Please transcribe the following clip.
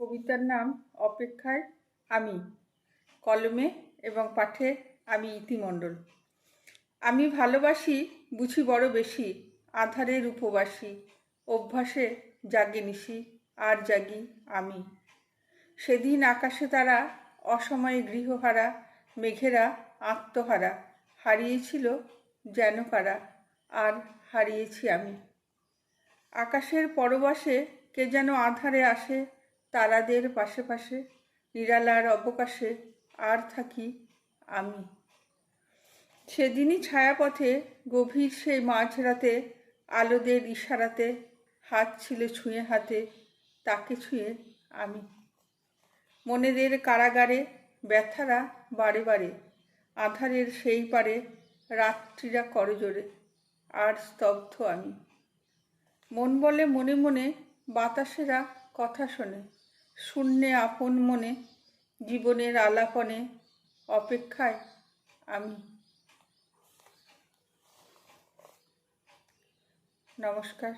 কবিতার নাম অপেক্ষায় আমি, কলমে এবং পাঠে আমি ইতিমণ্ডল। আমি ভালোবাসি, বুঝি বড় বেশি, আধারের উপবাসী, অভ্যাসে জাগে নিশি, আর জাগি আমি। সেদিন আকাশে তারা, অসময়ে গৃহহারা, মেঘেরা আত্মহারা, হারিয়েছিল যেন কারা, আর হারিয়েছি আমি। আকাশের পরবাসে কে যেন আধারে আসে তারাদের পাশে পাশে নিরালার অবকাশে আর থাকি আমি। সেদিনই ছায়াপথে গভীর সেই মাঝরাতে আলোদের ইশারাতে হাত ছিল ছুঁয়ে হাতে, তাকে ছুঁয়ে আমি। মনেদের কারাগারে ব্যথারা বারে বারে, আধারের সেই পারে রাত্রিরা করজোরে, আর স্তব্ধ আমি। মন বলে মনে মনে বাতাসেরা কথা শোনে শূন্যে আপন মনে জীবনের আলাপনে অপেক্ষায় আমি। নমস্কার।